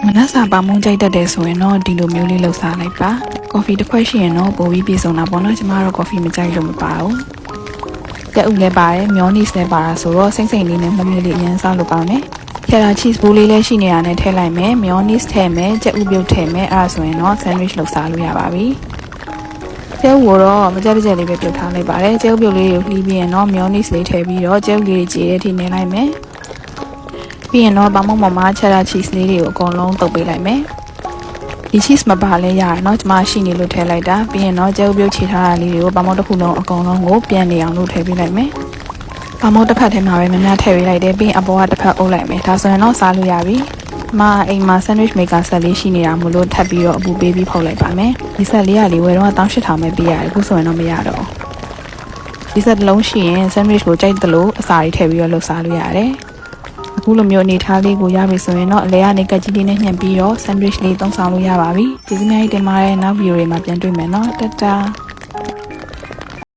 မနက်စာပါမုန်းကြိုက်တတ်တယ်ဆိုရင်တော့ဒီလိုမျိုးလေးလှုပ်စားလိုက်ပါကော်ဖီတစ်ခွက်ရှိရင်တော့ပိုပြီးပြည့်စုံတာပေါ့နော်ကျမတို့ကော်ဖီမကြိုက်လို့မပါဘူးတက်ဥလည်းပါတယ်မျောနီစ်လည်းပါတာဆိုတော့စိမ့်စိမ့်လေးနဲ့မွေးမွေးလေးအရင်စားလို့ကောင်းတယ်ချယ်တာ cheese ဘိုးလေးလည်းရှိနေတာနဲ့ထည့်လိုက်မယ်မျောနီစ်ထည့်မယ်ကြက်ဥပြုတ်ထည့်မယ်အဲ့ဒါဆိုရင်တော့ sandwich လှုပ်စားလို့ရပါပြီကျဲဥကိုတော့မကြက်ကြက်လေးပဲပြုတ်ထားလိုက်ပါတယ်ကျဲဥပြုတ်လေးကိုလှီးပြီးရင်တော့မျောနီစ်လေးထည့်ပြီးတော့ကျဲဥလေးကြီးရဲ့ထိနေလိုက်မယ် ပြီးရင်တော့ဗမောက်မမချရာ cheese လေးတွေကိုအကုန်လုံးတုပ်ပေးလိုက်မယ်ဒီ cheese မပါလဲရရเนาะကျမရှိနေလို့ထည့်လိုက်တာပြီးရင်တော့ကျဲဥပြုတ်ချထားတာလေးတွေကိုဗမောက်တစ်ခုလုံးအကုန်လုံးကိုပြန်နေအောင်လုပ်ထည့်ပေးလိုက်မယ်ဗမောက်တစ်ဖက်ထဲမှာပဲများများထည့်ပေးလိုက်တယ်ပြီးရင်အပေါ်ကတစ်ဖက်အုပ်လိုက်မယ်ဒါဆိုရင်တော့စားလို့ရပြီမအိမ်မှာ sandwich maker ဆက်လေးရှိနေတာမို့လို့ထပ်ပြီးတော့အပူပေးပြီးဖုတ်လိုက်ပါမယ်ဒီဆက်လေးကလေဝယ်တော့18000ပဲပေးရတယ်အခုဆိုရင်တော့မရတော့ဘူးဒီဆက်တစ်လုံးရှိရင် sandwich ကိုကြိုက်သလိုအစာတွေထည့်ပြီးတော့လုပ်စားလို့ရတယ် အခုလိုမျိုးအနေထားလေးကိုရပြီဆိုရင်တော့အလဲကနေကတ်ကြီးလေးနဲ့ညှက်ပြီးတော့ sandwich လေးသုံးဆောင်လို့ရပါပြီ။ဒီစမြိုင်းတင်ပါတယ်နောက်ဗီဒီယိုတွေမှာပြန်တွေ့မယ်နော်တတ်တာ။